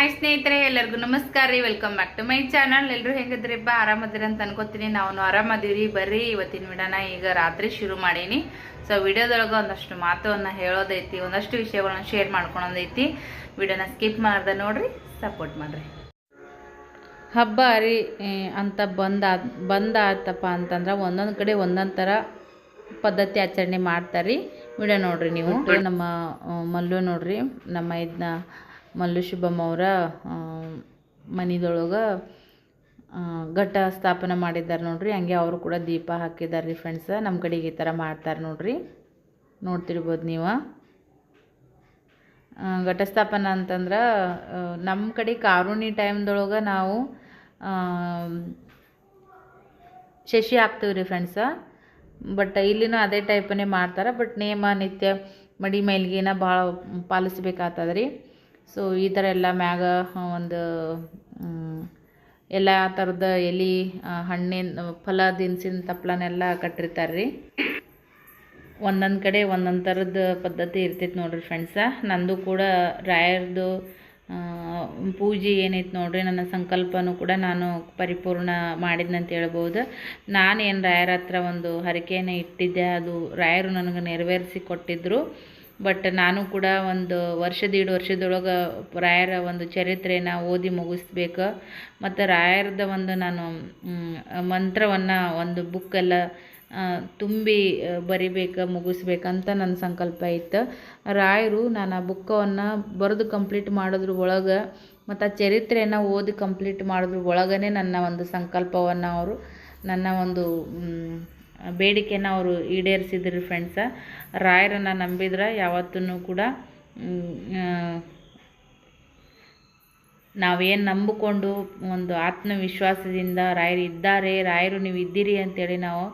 Hi ಸ್ನೇಹಿತರೆ, ಎಲ್ಲರಿಗೂ ನಮಸ್ಕಾರ ರೀ. Welcome back to my channel ಎಲ್ಲರೂ ಹೆಂಗಿದ್ರಿಪ್ಪ ಆರಾಮದಿರ ಅಂತ ಅನ್ಕೋತೀನಿ. ನಾವು ಆರಾಮದೀವಿ ಬರ್ರಿ, ಇವತ್ತಿನ ವಿಡಿಯೋನ ಈಗ ರಾತ್ರಿ ಶುರು ಮಾಡೀನಿ. ಸೊ ವಿಡಿಯೋದೊಳಗೆ ಒಂದಷ್ಟು ಮಾತುವನ್ನ ಹೇಳೋದೈತಿ, ಒಂದಷ್ಟು ವಿಷಯಗಳನ್ನ ಶೇರ್ ಮಾಡ್ಕೊಳೋದೈತಿ. ವಿಡಿಯೋನ ಸ್ಕಿಪ್ ಮಾಡ್ದೆ ನೋಡ್ರಿ ಸಪೋರ್ಟ್ ಮಾಡ್ರಿ. ಹಬ್ಬ ರೀ ಅಂತ ಬಂದ ಬಂದಾತಪ್ಪ ಅಂತಂದ್ರೆ ಒಂದೊಂದು ಕಡೆ ಒಂದೊಂದು ಥರ ಪದ್ಧತಿ ಆಚರಣೆ ಮಾಡ್ತಾರೆ. ವಿಡಿಯೋ ನೋಡ್ರಿ ನೀವು. ನಮ್ಮ ಮಲ್ಲು ನೋಡ್ರಿ. ನಮ್ಮ ಇದನ್ನ ಮಲ್ಲು ಶುಭಮ್ ಅವರ ಮನಿದೊಳಗೆ ಘಟ್ಟ ಸ್ಥಾಪನೆ ಮಾಡಿದ್ದಾರೆ ನೋಡ್ರಿ. ಹಂಗೆ ಅವರು ಕೂಡ ದೀಪ ಹಾಕಿದ್ದಾರೆ ರೀ ಫ್ರೆಂಡ್ಸ್ ನಮ್ಮ ಕಡೆಗೆ ಈ ಥರ ಮಾಡ್ತಾರೆ ನೋಡ್ರಿ. ನೋಡ್ತಿರ್ಬೋದು ನೀವು. ಘಟಸ್ಥಾಪನ ಅಂತಂದ್ರೆ ನಮ್ಮ ಕಡೆ ಕಾರುಣಿ ಟೈಮ್ದೊಳಗೆ ನಾವು ಶಶಿ ಹಾಕ್ತೀವಿ ರೀ ಫ್ರೆಂಡ್ಸ ಬಟ್ ಇಲ್ಲಿನೂ ಅದೇ ಟೈಪನ್ನೇ ಮಾಡ್ತಾರೆ. ಬಟ್ ನೇಮ, ನಿತ್ಯ, ಮಡಿ, ಮೈಲ್ಗಿನ ಭಾಳ ಪಾಲಿಸ್ಬೇಕಾಗ್ತದೆ ಸೊ ಈ ಥರ ಎಲ್ಲ ಮ್ಯಾಗ ಒಂದು ಎಲ್ಲ ಥರದ ಎಲೆ ಹಣ್ಣಿನ, ಫಲ, ದಿನಸಿನ ತಪ್ಪಲನೆಲ್ಲ ಕಟ್ಟಿರ್ತಾರೆ ರೀ. ಒಂದೊಂದು ಕಡೆ ಒಂದೊಂದು ಥರದ ಪದ್ಧತಿ ಇರ್ತೈತೆ ನೋಡಿರಿ ಫ್ರೆಂಡ್ಸ ನಂದು ಕೂಡ ರಾಯರ್ದು ಪೂಜೆ ಏನೈತೆ ನೋಡ್ರಿ, ನನ್ನ ಸಂಕಲ್ಪನೂ ಕೂಡ ನಾನು ಪರಿಪೂರ್ಣ ಮಾಡಿದ್ನಂತ ಹೇಳ್ಬೋದು. ನಾನು ಏನು ರಾಯರ ಹತ್ರ ಒಂದು ಹರಕೆಯನ್ನು ಇಟ್ಟಿದ್ದೆ, ಅದು ರಾಯರು ನನಗೆ ನೆರವೇರಿಸಿ ಕೊಟ್ಟಿದ್ದರು ಬಟ್ ನಾನು ಕೂಡ ಒಂದು ವರ್ಷದ ದೀಡ್ ವರ್ಷದೊಳಗೆ ರಾಯರ ಒಂದು ಚರಿತ್ರೆನ ಓದಿ ಮುಗಿಸ್ಬೇಕು. ಮತ್ತು ರಾಯರದ ಒಂದು ನಾನು ಮಂತ್ರವನ್ನು ಒಂದು ಬುಕ್ಕೆಲ್ಲ ತುಂಬಿ ಬರಿಬೇಕು ಮುಗಿಸ್ಬೇಕಂತ ನನ್ನ ಸಂಕಲ್ಪ ಇತ್ತು. ರಾಯರು ನಾನು ಆ ಬುಕ್ಕವನ್ನು ಬರೆದು ಕಂಪ್ಲೀಟ್ ಮಾಡೋದ್ರ ಒಳಗೆ, ಮತ್ತು ಆ ಚರಿತ್ರೆಯನ್ನು ಓದಿ ಕಂಪ್ಲೀಟ್ ಮಾಡೋದ್ರ ಒಳಗೇ ನನ್ನ ಒಂದು ಸಂಕಲ್ಪವನ್ನು ಅವರು, ನನ್ನ ಒಂದು ಬೇಡಿಕೆನ ಅವರು ಈಡೇರಿಸಿದ್ರು ಫ್ರೆಂಡ್ಸ ರಾಯರನ್ನು ನಂಬಿದ್ರೆ ಯಾವತ್ತೂ ಕೂಡ ನಾವೇನು ನಂಬಿಕೊಂಡು ಒಂದು ಆತ್ಮವಿಶ್ವಾಸದಿಂದ ರಾಯರು ಇದ್ದಾರೆ, ರಾಯರು ನೀವು ಇದ್ದೀರಿ ಅಂತೇಳಿ ನಾವು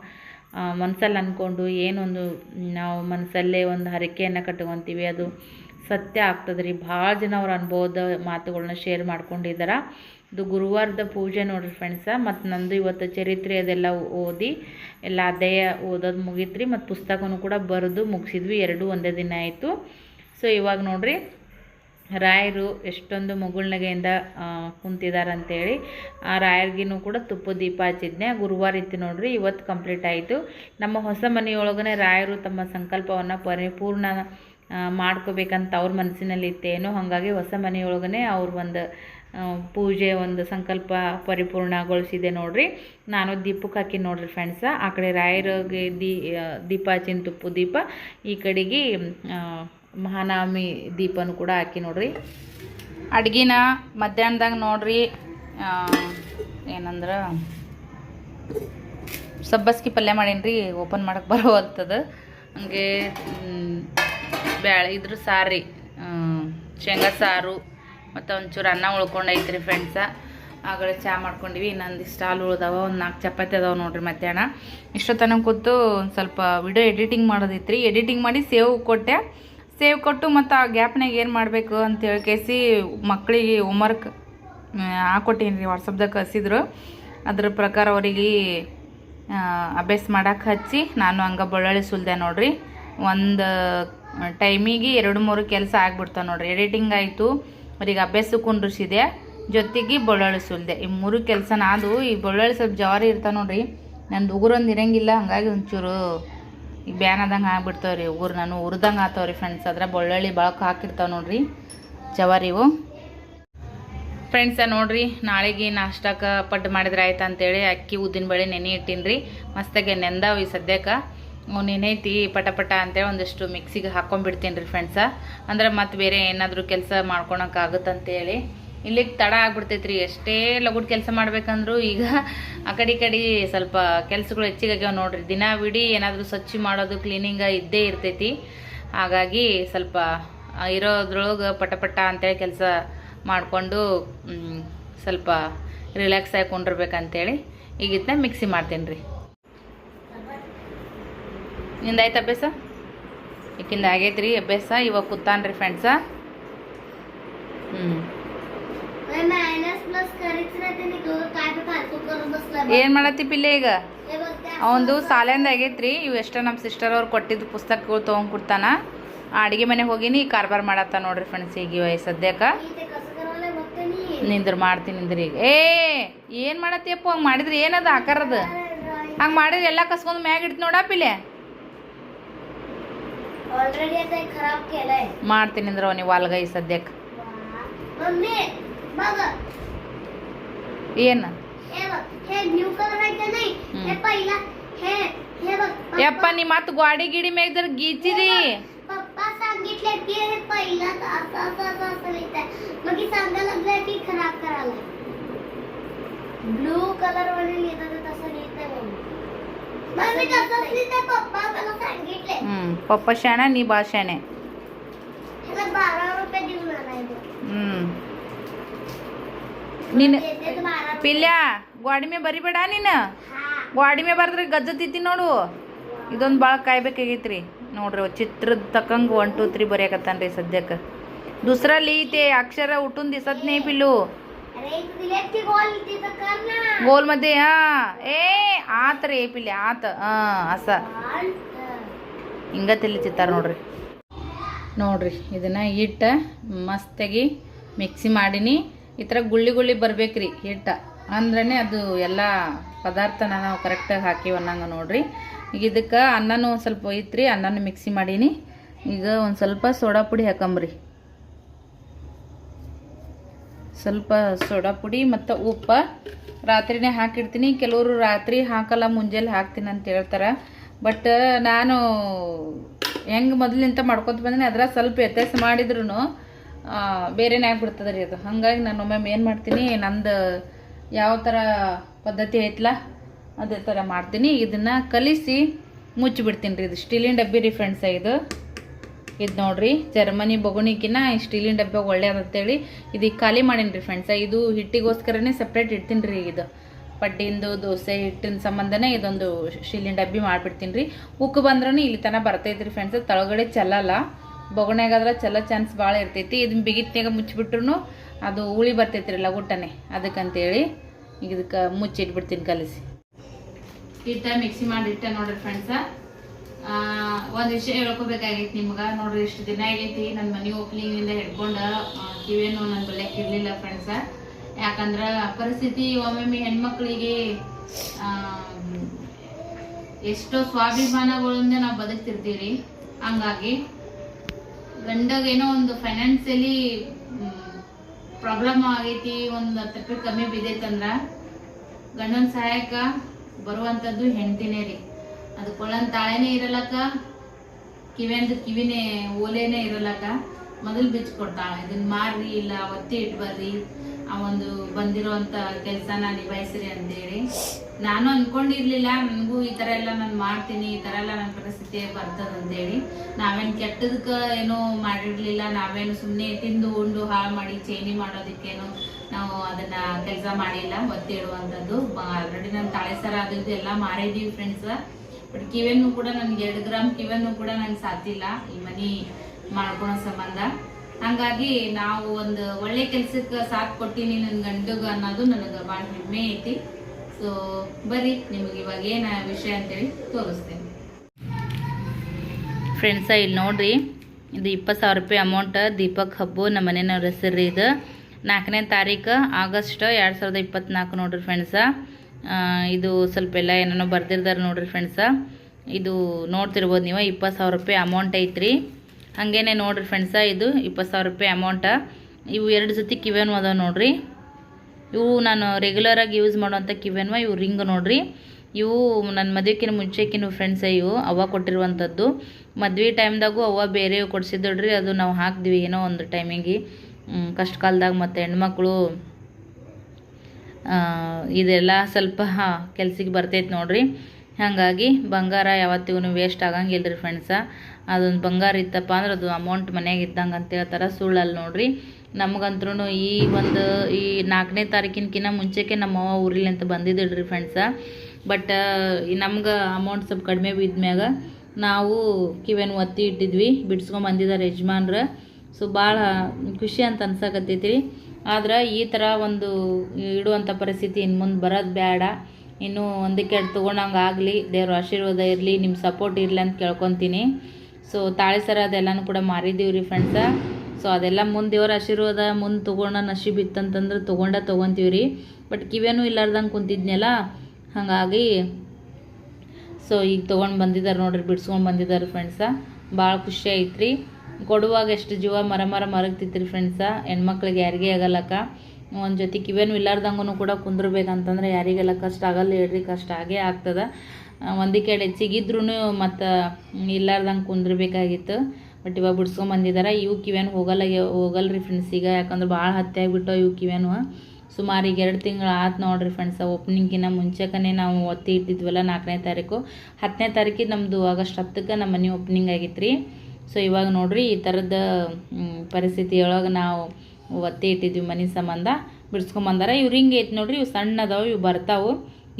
ಮನಸ್ಸಲ್ಲಿ ಅಂದ್ಕೊಂಡು ಏನೊಂದು ನಾವು ಮನಸ್ಸಲ್ಲೇ ಒಂದು ಹರಕೆಯನ್ನು ಕಟ್ಕೊತೀವಿ ಅದು ಸತ್ಯ ಆಗ್ತದೆ ರೀ ಭಾಳ ಜನ ಅವ್ರ ಅನುಭವದ ಮಾತುಗಳನ್ನ ಶೇರ್ ಮಾಡ್ಕೊಂಡಿದ್ದಾರೆ ಇದು ಗುರುವಾರದ ಪೂಜೆ ನೋಡ್ರಿ ಫ್ರೆಂಡ್ಸ ಮತ್ತು ನಂದು ಇವತ್ತು ಚರಿತ್ರೆ ಅದೆಲ್ಲ ಓದಿ, ಎಲ್ಲ ಅಧ್ಯಾಯ ಓದೋದು ಮುಗೀತು ರೀ ಮತ್ತು ಪುಸ್ತಕನೂ ಕೂಡ ಬರೆದು ಮುಗಿಸಿದ್ವಿ. ಎರಡೂ ಒಂದೇ ದಿನ ಆಯಿತು. ಸೊ ಇವಾಗ ನೋಡ್ರಿ, ರಾಯರು ಎಷ್ಟೊಂದು ಮುಗುಳ್ನಗೆಯಿಂದ ಕುಂತಿದಾರಂತೇಳಿ, ಆ ರಾಯರ್ಗಿನೂ ಕೂಡ ತುಪ್ಪ ದೀಪ ಹಚ್ಚಿದ್ನೆ. ಗುರುವಾರ ಇತ್ತು ನೋಡ್ರಿ, ಇವತ್ತು ಕಂಪ್ಲೀಟ್ ಆಯಿತು. ನಮ್ಮ ಹೊಸ ಮನೆಯೊಳಗನೆ ರಾಯರು ತಮ್ಮ ಸಂಕಲ್ಪವನ್ನು ಪರಿಪೂರ್ಣ ಮಾಡ್ಕೋಬೇಕಂತ ಅವ್ರ ಮನಸ್ಸಿನಲ್ಲಿ ಇತ್ತೇನೋ ಹಾಗಾಗಿ ಹೊಸ ಮನೆಯೊಳಗನೆ ಅವ್ರ ಒಂದು ಪೂಜೆ ಒಂದು ಸಂಕಲ್ಪ ಪರಿಪೂರ್ಣಗೊಳಿಸಿದೆ ನೋಡ್ರಿ. ನಾನು ದೀಪಕ್ಕೆ ಹಾಕಿ ನೋಡ್ರಿ ಫ್ರೆಂಡ್ಸ ಆ ಕಡೆ ರಾಯರಿಗೆ ದೀ ದೀಪ ಹಚ್ಚಿನ ತುಪ್ಪು ದೀಪ, ಈ ಕಡೆಗೆ ಮಹಾನವಮಿ ದೀಪನೂ ಕೂಡ ಹಾಕಿ ನೋಡ್ರಿ. ಅಡ್ಗಿನ ಮಧ್ಯಾಹ್ನದಾಗ ನೋಡ್ರಿ ಏನಂದ್ರೆ, ಸಬ್ಬಸ್ಗಿ ಪಲ್ಯ ಮಾಡೀನಿ ಓಪನ್ ಮಾಡಕ್ಕೆ ಬರೋವಲ್ತದ ಹಂಗೆ ಬ್ಯಾಳೆ ಇದ್ರ ಸಾರಿ ಶೇಂಗಾ ಸಾರು ಮತ್ತು ಒಂಚೂರು ಅನ್ನ ಉಳ್ಕೊಂಡೈತೆ ರೀ ಫ್ರೆಂಡ್ಸ ಆಗಲೇ ಚಾ ಮಾಡ್ಕೊಂಡಿವಿ, ಇನ್ನೊಂದು ಹಾಲು ಉಳ್ದಾವ, ಒಂದು ನಾಲ್ಕು ಚಪಾತಿ ಅದಾವೆ ನೋಡ್ರಿ ಮಧ್ಯಾಹ್ನ. ಇಷ್ಟೊತ್ತನ ಕೂತು ಒಂದು ಸ್ವಲ್ಪ ವಿಡಿಯೋ ಎಡಿಟಿಂಗ್ ಮಾಡೋದಿತ್ತು ಎಡಿಟಿಂಗ್ ಮಾಡಿ ಸೇವ್ ಕೊಟ್ಟೆ. ಸೇವ್ ಕೊಟ್ಟು ಮತ್ತು ಆ ಗ್ಯಾಪ್ನಾಗ ಏನು ಮಾಡಬೇಕು ಅಂತ ಹೇಳ್ಕೇಸಿ ಮಕ್ಕಳಿಗೆ ಹೋಮ್ವರ್ಕ್ ಹಾಕೊಟ್ಟೀನಿ ರೀ ವಾಟ್ಸಪ್ದಾಗ ಕಸಿದ್ರು ಅದ್ರ ಪ್ರಕಾರ ಅವರಿಗೆ ಅಭ್ಯಾಸ ಮಾಡಕ್ಕೆ ಹಚ್ಚಿ ನಾನು ಹಂಗೆ ಬೆಳ್ಳುಳ್ಳಿ ಸುಲ್ದೆ ನೋಡ್ರಿ. ಒಂದು ಟೈಮಿಗೆ ಎರಡು ಮೂರು ಕೆಲಸ ಆಗ್ಬಿಡ್ತಾವೆ ನೋಡ್ರಿ. ಎಡಿಟಿಂಗ್ ಆಯಿತು. ಅವ್ರಿಗೆ ಅಭ್ಯಾಸ ಕುಂಡ್ರಿಸಿದೆ ಜೊತೆಗೆ ಬೊಳ್ಳಳು ಸುಲ್ದೆ ಈ ಮೂರು ಕೆಲಸನ ಅದು ಈ ಬೊಳ್ಳಳು ಸ್ವಲ್ಪ ಜವಾರಿ ಇರ್ತಾವೆ ನೋಡ್ರಿ. ನಂದು ಉಗುರೊಂದು ಇರಂಗಿಲ್ಲ, ಹಂಗಾಗಿ ಒಂಚೂರು ಈಗ ಬ್ಯಾನ್ ಆದಂಗೆ ಆಗ್ಬಿಡ್ತಾವೆ ರೀ ಉಗುರು. ನಾನು ಉರ್ದಂಗೆ ಆತಾವ್ರಿ ಫ್ರೆಂಡ್ಸ್ ಅದ್ರ ಬೊಳ್ಳಳ್ಳಿ ಬಳಕ ಹಾಕಿರ್ತಾವೆ ನೋಡ್ರಿ ಜವಾರಿವು. ಫ್ರೆಂಡ್ಸ ನೋಡ್ರಿ, ನಾಳೆಗೆ ನಾಷ್ಟಕ್ಕೆ ಪಡ್ಡು ಮಾಡಿದ್ರೆ ಆಯ್ತು ಅಂತೇಳಿ ಅಕ್ಕಿ ಉದ್ದಿನ ಬೇಳೆ ನೆನೆ ಇಟ್ಟೀನಿ ರೀ ಮಸ್ತಾಗೆ ನೆಂದಾವ ಈ ಸದ್ಯಕ್ಕೆ ನೆನೈತಿ ಪಟ ಪಟ ಅಂತೇಳಿ ಒಂದಿಷ್ಟು ಮಿಕ್ಸಿಗೆ ಹಾಕೊಂಡ್ಬಿಡ್ತೀನಿ ರೀ ಫ್ರೆಂಡ್ಸ ಅಂದ್ರೆ ಮತ್ತೆ ಬೇರೆ ಏನಾದರೂ ಕೆಲಸ ಮಾಡ್ಕೊಳಕ್ಕಾಗುತ್ತಂತೇಳಿ ಇಲ್ಲಿಗೆ ತಡ ಆಗ್ಬಿಡ್ತೈತ್ರಿ, ಎಷ್ಟೇ ಲಗುಡ್ ಕೆಲಸ ಮಾಡ್ಬೇಕಂದ್ರೂ ಈಗ ಆ ಕಡೆ ಕಡೆ ಸ್ವಲ್ಪ ಕೆಲಸಗಳು ಹೆಚ್ಚಿಗೆ ನೋಡ್ರಿ. ದಿನ ಬಿಡಿ ಏನಾದರೂ ಸ್ವಚ್ಛ ಮಾಡೋದು ಕ್ಲೀನಿಂಗ ಇದ್ದೇ ಇರ್ತೈತಿ. ಹಾಗಾಗಿ ಸ್ವಲ್ಪ ಇರೋದ್ರೊಳಗೆ ಪಟಪಟ ಪಟ ಅಂತೇಳಿ ಕೆಲಸ ಮಾಡಿಕೊಂಡು ಸ್ವಲ್ಪ ರಿಲ್ಯಾಕ್ಸ್ ಆಗಿ ಕೊಂಡಿರ್ಬೇಕಂತೇಳಿ. ಈಗ ಇದನ್ನ ಮಿಕ್ಸಿ ಮಾಡ್ತೀನಿ ರೀ ನಿಂದಾಯ್ತು ಅಭ್ಯಾಸ? ಈಕಿಂದ ರೀ ಅಭ್ಯಾಸ ಇವಾಗ ಕೂತಾನ್ರಿ ಫ್ರೆಂಡ್ಸ ಹ್ಞೂ ಏನು ಮಾಡತ್ತಿ ಪಿಲ್ಲೆ ಈಗ? ಅವಂದು ಸಾಲೆಯಿಂದ ಆಗೈತ್ರಿ ಇವೆಷ್ಟ ನಮ್ಮ ಸಿಸ್ಟರ್ ಅವ್ರು ಕೊಟ್ಟಿದ್ದು ಪುಸ್ತಕಗಳು ತೊಗೊಂಡು ಕೊಡ್ತಾನ. ಅಡುಗೆ ಮನೆ ಹೋಗಿನಿ ಕಾರ್ಬಾರ್ ಮಾಡತ್ತ ನೋಡ್ರಿ ಫ್ರೆಂಡ್ಸ್ ಈಗ ಇವ ಸದ್ಯಕ್ಕ ನಿಂದ್ರ ಮಾಡ್ತೀನಿ ನಿಂದ್ರಿ ಈಗ. ಏ ಏನು ಮಾಡತ್ತಿಯಪ್ಪ ಹಂಗೆ ಮಾಡಿದ್ರಿ ಏನದ ಆಕಾರದ? ಹಂಗೆ ಮಾಡಿದ್ರೆ ಎಲ್ಲ ಕಸ್ಕೊಂಡು ಮ್ಯಾಗ ಇಡ್ತು ಪಿಲೆ ब्ल्यू कलर आहे का नाही हम्म. हे पहिला हे हे बघ पप्पा- ಯಪ್ಪ ನೀ ಮತ್ತೆ ಗ್ವಾಡಿ ಗಿಡಿ ಮ್ಯಾಗ ಜರ ಗೀಚಿದಿ पप्पा सांगितले की हे पहिला असं असं असं असं लिहिताय मग हे सांगायला लागलाय की खराब करायला ब्लू कलर मध्ये लिहितं पप्पा मला सांगितले ಹ್ಞೂ ಪಪ್ಪ ಶಾಣೆ ನೀ ಬಾ ಶಾಣೆ ह्याला बारा रुपये देऊन आणायचं ಹ್ಞೂ ನೀನು देते तर बारा रुपये. ಪಿಲ್ಯ ಗ್ವಾಡಿ ಮೇ ಬರಿಬೇಡ ನೀನು हा ಗ್ವಾಡಿ ಮೇ ಬರ್ದ್ರೆ ಗಜ್ಜತಿತ್ತಿ ನೋಡು ಇದೊಂದು ಭಾಳ ಕಾಯ್ಬೇಕಾಗೈತ್ರಿ ನೋಡ್ರಿ ಚಿತ್ರದ ತಕ್ಕಂಗೆ ಒನ್ ಟು ತ್ರೀ ಬರೆಯಕತ್ತಾನ್ರಿ ಸದ್ಯಕ್ಕೆ दुसरा लिहिते अक्षर उठून दिसत नाही पिल्लू अरे दिलेत की गोल तिथं कर ना गोलमध्ये हा ए आत रे पिल्ले आत हा असं One, ಹಿಂಗ ತಿಳಿತಿತ್ತಾರ ನೋಡ್ರಿ ನೋಡ್ರಿ ಇದನ್ನ ಹಿಟ್ಟ ಮಸ್ತಾಗಿ ಮಿಕ್ಸಿ ಮಾಡೀನಿ ಈ ಥರ ಗುಳ್ಳಿ ಗುಳ್ಳಿ ಬರ್ಬೇಕ್ರಿ ಹಿಟ್ಟ ಅಂದ್ರೇ ಅದು ಎಲ್ಲ ಪದಾರ್ಥನ ನಾವು ಕರೆಕ್ಟಾಗಿ ಹಾಕಿವಿ ಅನ್ನಂಗೆ ನೋಡ್ರಿ ಈಗ ಇದಕ್ಕೆ ಅನ್ನನೂ ಒಂದು ಸ್ವಲ್ಪ ಐತ್ರಿ ಅನ್ನನೂ ಮಿಕ್ಸಿ ಮಾಡೀನಿ ಈಗ ಒಂದು ಸ್ವಲ್ಪ ಸೋಡಾ ಪುಡಿ ಹಾಕಂಬ್ರಿ ಸ್ವಲ್ಪ ಸೋಡಾ ಪುಡಿ ಮತ್ತು ಉಪ್ಪು. ರಾತ್ರಿನೇ ಹಾಕಿಡ್ತೀನಿ. ಕೆಲವರು ರಾತ್ರಿ ಹಾಕಲ್ಲ, ಮುಂಜಾನೆ ಹಾಕ್ತೀನಿ ಅಂತ ಹೇಳ್ತಾರೆ. ಬಟ್ ನಾನು ಹೆಂಗೆ ಮೊದಲಿಂದ ಮಾಡ್ಕೊತ ಬಂದಿನಿ ಅದರ ಸ್ವಲ್ಪ ವ್ಯತ್ಯಾಸ ಮಾಡಿದ್ರು ಬೇರೆನೇ ಆಗಿಬಿಡ್ತದೆ ರೀ ಅದು. ಹಾಗಾಗಿ ನಾನು ಒಮ್ಮೆ ಏನು ಮಾಡ್ತೀನಿ. ನಂದು ಯಾವ ಥರ ಪದ್ಧತಿ ಐತ್ಲ, ಅದೇ ಥರ ಮಾಡ್ತೀನಿ. ಇದನ್ನು ಕಲಿಸಿ ಮುಚ್ಚಿಬಿಡ್ತೀನಿ ರೀ ಇದು. ಸ್ಟೀಲಿನ ಡಬ್ಬಿ ರೀ ಫ್ರೆಂಡ್ಸ ಇದು. ಇದು ನೋಡ್ರಿ, ಜರ್ಮನಿ ಬೊಗುಣಿಕಿನ ಸ್ಟೀಲಿನ ಡಬ್ಬೆ ಒಳ್ಳೆಯದಂತೇಳಿ ಇದು ಖಾಲಿ ಮಾಡೀನಿ ರೀ ಫ್ರೆಂಡ್ಸ ಇದು ಹಿಟ್ಟಿಗೋಸ್ಕರನೇ ಸಪ್ರೇಟ್ ಇಡ್ತೀನಿ ರೀ ಇದು. ಪಡ್ಡಿಂದು, ದೋಸೆ, ಹಿಟ್ಟಿನ ಸಂಬಂಧನೇ ಇದೊಂದು ಸ್ಟೀಲಿನ ಡಬ್ಬಿ ಮಾಡಿಬಿಡ್ತೀನಿ ರೀ ಉಕ್ಕು ಬಂದ್ರೂ ಇಲ್ಲಿ ತನಕ ಬರ್ತೈತ್ರಿ ಫ್ರೆಂಡ್ಸ್ ತಳಗಡೆ ಚೆಲ್ಲಲ್ಲ. ಬೊಗಣ್ಯಾಗಾದ್ರೆ ಚೆಲ್ಲೋ ಚಾನ್ಸ್ ಭಾಳ ಇರ್ತೈತಿ. ಇದನ್ನ ಬಿಗಿತ್ನಾಗ ಮುಚ್ಚಿಬಿಟ್ರು ಅದು ಉಳಿ ಬರ್ತೈತಿ ರೀ ಅದಕ್ಕಂತೇಳಿ ಈಗ ಇದಕ್ಕೆ ಮುಚ್ಚಿಟ್ಬಿಡ್ತೀನಿ ಕಲಿಸಿ. ಹಿಟ್ಟ ಮಿಕ್ಸಿ ಮಾಡಿ ಇಟ್ಟೆ ನೋಡ್ರಿ ಫ್ರೆಂಡ್ಸ ಒಂದು ವಿಷಯ ಹೇಳ್ಕೊಬೇಕಾಗೈತಿ ನಿಮ್ಗೆ. ನೋಡ್ರಿ, ಇಷ್ಟು ದಿನ ಆಗೈತಿ ನನ್ನ ಮನೆ ಓಪನಿಂಗಿಂದ ಹಿಡ್ಕೊಂಡು ಕಿವೇನು ನನ್ನ ಬಲ್ಯಕ್ಕೆ ಇರಲಿಲ್ಲ ಫ್ರೆಂಡ್ಸ ಯಾಕಂದ್ರೆ ಪರಿಸ್ಥಿತಿ ಒಮ್ಮೊಮ್ಮೆ ಹೆಣ್ಮಕ್ಳಿಗೆ ಎಷ್ಟೋ ಸ್ವಾಭಿಮಾನಗಳಿಂದ ನಾವು ಬದುಕ್ತಿರ್ತೀವಿ ಹಂಗಾಗಿ ಗಂಡಗೇನೋ ಒಂದು ಫೈನಾನ್ಸಿಯಲಿ ಪ್ರಾಬ್ಲಮ್ ಆಗೈತಿ, ಒಂದು ಹತ್ತು ರೂಪಾಯಿ ಕಮ್ಮಿ ಬಿದ್ದೈತಂದ್ರ ಗಂಡನ ಸಹಾಯಕ ಬರುವಂಥದ್ದು ಹೆಂಡ್ತಿನೇ ರೀ. ಅದು ಕೊಳ್ಳನ್ ತಾಳೆನೇ ಇರಲಕ್ಕ? ಕಿವಿಯಂದು ಕಿವಿನೇ, ಓಲೆನೇ ಇರಲ್ಲಕ್ಕ ಮೊದಲು ಬಿಚ್ಚಿ ಕೊಡ್ತಾಳ ಇದನ್ನ ಮಾರ್ರಿ ಇಲ್ಲ, ಒತ್ತಿ ಇಟ್ಟು ಬರ್ರಿ ಆ ಒಂದು ಬಂದಿರೋವಂಥ ಕೆಲಸನ ನಿಭಾಯಿಸ್ರಿ ಅಂತೇಳಿ. ನಾನು ಅನ್ಕೊಂಡಿರ್ಲಿಲ್ಲ, ನನಗೂ ಈ ಥರ ಎಲ್ಲ ನಾನು ಮಾಡ್ತೀನಿ, ಈ ಥರ ಎಲ್ಲ ನನ್ನ ಪರಿಸ್ಥಿತಿ ಬರ್ತದ ಅಂತೇಳಿ. ನಾವೇನು ಕೆಟ್ಟದಕ್ಕೆ ಏನೋ ಮಾಡಿರ್ಲಿಲ್ಲ, ನಾವೇನು ಸುಮ್ಮನೆ ತಿಂದು, ಉಂಡು, ಹಾಳು ಮಾಡಿ, ಚೇನಿ ಮಾಡೋದಕ್ಕೇನು ನಾವು ಅದನ್ನ ಕೆಲಸ ಮಾಡಿಲ್ಲ, ಒತ್ತಿ ಇಡುವಂಥದ್ದು. ಆಲ್ರೆಡಿ ನಾನು ತಾಳೆ ಸರ ಅದು ಇದು ಎಲ್ಲ ಮಾರಿದೀವಿ ಫ್ರೆಂಡ್ಸ್ ಬಟ್ ಕಿವೆನೂ ಕೂಡ ನನಗೆ ಎರಡು ಗ್ರಾಮ್ ಕಿವೆನೂ ಕೂಡ ನಂಗೆ ಸಾತಿಲ್ಲ ಈ ಮನಿ ಮಾಡ್ಕೊಳೋ ಸಂಬಂಧ. ಹಂಗಾಗಿ ನಾವು ಒಂದು ಒಳ್ಳೆ ಕೆಲ್ಸಕ್ಕೆ ಸಾಥ್ ಕೊಟ್ಟಿನಿ ನನ್ನ ಗಂಡಗ ಅನ್ನೋದು ನನಗೆ ಭಾಳ ಹೆಮ್ಮೆ ಐತಿ. ಸೊ ಬರ್ರಿ, ನಿಮಗೆ ಇವಾಗ ಏನು ವಿಷಯ ಅಂತೇಳಿ ತೋರಿಸ್ತೇನೆ. ಫ್ರೆಂಡ್ಸ ಇಲ್ಲಿ ನೋಡ್ರಿ, ಇದು ಇಪ್ಪತ್ತು ಸಾವಿರ ರೂಪಾಯಿ ಅಮೌಂಟ್ ದೀಪಕ್ ಹಬ್ಬು ನಮ್ಮ ಮನೆಯವ್ರ ಹೆಸರು ಇದು. ನಾಲ್ಕನೇ ತಾರೀಕು ಆಗಸ್ಟ್ ಎರಡು ಸಾವಿರದ ಇಪ್ಪತ್ತ್ನಾಲ್ಕು ನೋಡ್ರಿ ಫ್ರೆಂಡ್ಸ ಇದು ಸ್ವಲ್ಪ ಎಲ್ಲ ಏನೇನೋ ಬರ್ದಿರ್ದಾರೆ ನೋಡಿರಿ ಫ್ರೆಂಡ್ಸ ಇದು ನೋಡ್ತಿರ್ಬೋದು ನೀವು, ಇಪ್ಪತ್ತು ಸಾವಿರ ರೂಪಾಯಿ ಅಮೌಂಟ್ ಐತ್ರಿ. ಹಾಗೇನೆ ನೋಡಿರಿ ಫ್ರೆಂಡ್ಸ ಇದು ಇಪ್ಪತ್ತು ಸಾವಿರ ರೂಪಾಯಿ ಅಮೌಂಟ ಇವು ಎರಡು ಜೊತೆ ಕಿವೆನ್ ಅದಾವ ನೋಡಿರಿ. ಇವು ನಾನು ರೆಗ್ಯುಲರಾಗಿ ಯೂಸ್ ಮಾಡುವಂಥ ಕಿವೆನ್ವ ಇವು ರಿಂಗ್ ನೋಡಿರಿ. ಇವು ನನ್ನ ಮದುವೆಕಿನ ಮುಂಚೆಕಿನ ಫ್ರೆಂಡ್ಸ ಇವು ಅವ್ವ ಕೊಟ್ಟಿರುವಂಥದ್ದು ಮದ್ವೆ ಟೈಮ್ದಾಗೂ ಅವ್ವ ಬೇರೆ ಕೊಡ್ಸಿದ್ದಳ್ರಿ ಅದು ನಾವು ಹಾಕ್ದಿವಿ ಏನೋ ಒಂದು ಟೈಮಿಗೆ ಕಷ್ಟ ಕಾಲದಾಗ ಮತ್ತು ಹೆಣ್ಮಕ್ಳು ಇದೆಲ್ಲ ಸ್ವಲ್ಪ ಕೆಲ್ಸಕ್ಕೆ ಬರ್ತೈತೆ ನೋಡಿರಿ. ಹಾಗಾಗಿ ಬಂಗಾರ ಯಾವತ್ತಿಗೂ ವೇಸ್ಟ್ ಆಗಂಗಿಲ್ಲ ರೀ ಫ್ರೆಂಡ್ಸ ಅದೊಂದು ಬಂಗಾರ ಇತ್ತಪ್ಪ ಅಂದ್ರೆ ಅದು ಅಮೌಂಟ್ ಮನ್ಯಾಗ ಇದ್ದಂಗೆ ಅಂತ ಹೇಳ್ತಾರೆ ಸುಳ್ಳಲ್ಲಿ ನೋಡ್ರಿ. ನಮಗಂತ್ರೂ ಈ ಒಂದು, ಈ ನಾಲ್ಕನೇ ತಾರೀಕಿನಕಿನ್ನ ಮುಂಚೆಗೆ ನಮ್ಮ ಅವ್ವ ಊರಿಲಿ ಅಂತ ಬಂದಿದ್ದಿಡ್ರಿ ಫ್ರೆಂಡ್ಸ ಬಟ್ ನಮ್ಗೆ ಅಮೌಂಟ್ ಸ್ವಲ್ಪ ಕಡಿಮೆ ಬಿದ್ಮ್ಯಾಗ ನಾವು ಕಿವೇನು ಒತ್ತಿ ಇಟ್ಟಿದ್ವಿ ಬಿಡ್ಸ್ಕೊಂಡ್ ಬಂದಿದ್ದಾರೆ ಯಜಮಾನ್ರ. ಸೊ ಭಾಳ ಖುಷಿ ಅಂತ ಅನ್ಸಕತ್ತೈತಿ ರೀ ಆದ್ರೆ ಈ ಥರ ಒಂದು ಇಡುವಂಥ ಪರಿಸ್ಥಿತಿ ಇನ್ನು ಮುಂದೆ ಬರೋದು ಬೇಡ ಇನ್ನು ಒಂದಕ್ಕೆ ತೊಗೊಂಡಂಗೆ ಆಗಲಿ, ದೇವ್ರ ಆಶೀರ್ವಾದ ಇರಲಿ ನಿಮ್ಮ ಸಪೋರ್ಟ್ ಇರಲಿ ಅಂತ ಕೇಳ್ಕೊತೀನಿ. ಸೊ ತಾಳೆ ಸರ ಅದೆಲ್ಲನೂ ಕೂಡ ಮಾರಿದ್ದೀವಿ ರೀ ಫ್ರೆಂಡ್ಸ ಸೊ ಅದೆಲ್ಲ ಮುಂದೆ ದೇವ್ರ ಆಶೀರ್ವಾದ ಮುಂದೆ ತೊಗೊಂಡ ನಶೀಬ್ ಇತ್ತಂತಂದ್ರೆ ತೊಗೊಂಡ ತೊಗೊತೀವಿ ರೀ. ಬಟ್ ಕಿವೇನೂ ಇಲ್ಲಾರ್ದಂಗೆ ಕುಂತಿದ್ನಲ್ಲ, ಹಾಗಾಗಿ ಸೊ ಈಗ ತೊಗೊಂಡು ಬಂದಿದ್ದಾರೆ ನೋಡಿರಿ, ಬಿಡ್ಸ್ಕೊಂಡು ಬಂದಿದ್ದಾರೆ ಫ್ರೆಂಡ್ಸ ಭಾಳ ಖುಷಿ ಐತ್ರಿ. ಕೊಡುವಾಗ ಎಷ್ಟು ಜೀವ ಮರ ಮರ ಮರಗ್ತಿತ್ತು ರೀ ಫ್ರೆಂಡ್ಸ ಹೆಣ್ಮಕ್ಳಿಗೆ ಯಾರಿಗೇ ಆಗಲ್ಲಕ್ಕ? ಒಂದು ಜೊತೆ ಕಿವೇನು ಇಲ್ಲಾರ್ದಂಗೂ ಕೂಡ ಕುಂದ್ರಬೇಕಂತಂದ್ರೆ ಯಾರಿಗೆಲ್ಲ ಕಷ್ಟ ಆಗಲ್ಲ ಹೇಳ್ರಿ, ಕಷ್ಟ ಆಗೇ ಆಗ್ತದೆ. ಒಂದಕ್ಕೆ ಎರಡು ಹೆಚ್ಚಿಗಿದ್ರೂ ಮತ್ತು ಇಲ್ಲಾರ್ದಂಗೆ ಕುಂದ್ರಬೇಕಾಗಿತ್ತು. ಬಟ್ ಇವಾಗ ಬಿಡ್ಸ್ಕೊಂಬಂದಿದ್ದಾರೆ ಇವು ಕಿವೇನು ಹೋಗಲ್ಲ ಹೋಗಲ್ಲ ರೀ ಫ್ರೆಂಡ್ಸ್ ಈಗ. ಯಾಕಂದ್ರೆ ಭಾಳ ಹತ್ತಿ ಆಗಿಬಿಟ್ಟು ಇವು ಕಿವೇನು ಸುಮಾರು ಈಗ ಎರಡು ತಿಂಗಳು ಆತು ನೋಡ್ರಿ ಫ್ರೆಂಡ್ಸ ಓಪನಿಂಗಿನ ಮುಂಚೆಕನೇ ನಾವು ಒತ್ತಿ ಇಟ್ಟಿದ್ವಲ್ಲ ನಾಲ್ಕನೇ ತಾರೀಕು. ಹತ್ತನೇ ತಾರೀಕಿಗೆ ನಮ್ಮದು ಆಗಸ್ಟ್ ಹತ್ತಕ್ಕೆ ನಮ್ಮ ಮನೆ ಓಪನಿಂಗ್ ಆಗಿತ್ತು ರೀ ಸೊ ಇವಾಗ ನೋಡ್ರಿ ಈ ಥರದ ಪರಿಸ್ಥಿತಿಯೊಳಗೆ ನಾವು ಒತ್ತಿ ಇಟ್ಟಿದ್ವಿ ಮನೆ ಸಂಬಂಧ, ಬಿಡ್ಸ್ಕೊಂಬಂದಾರ. ಇವು ರಿಂಗ್ ಐತೆ ನೋಡ್ರಿ, ಇವು ಸಣ್ಣ ಅದಾವೆ ಇವು ಬರ್ತಾವೆ.